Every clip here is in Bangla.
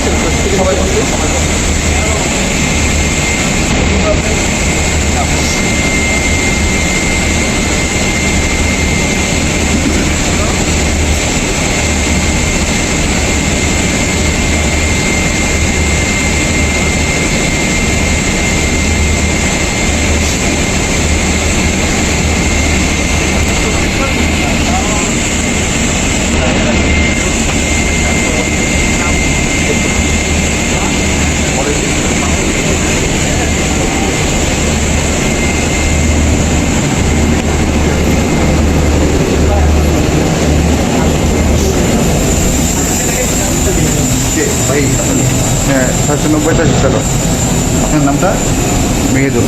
স্যারকে বলছিলেন কাকে না বললেন? হ্যাঁ সাতশো নব্বইটা চলো আপনার নামটা? Mehedul.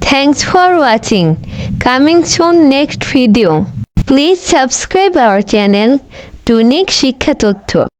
Thanks for watching. Coming soon next video. Please subscribe our channel দৈনিক Shikha তথ্য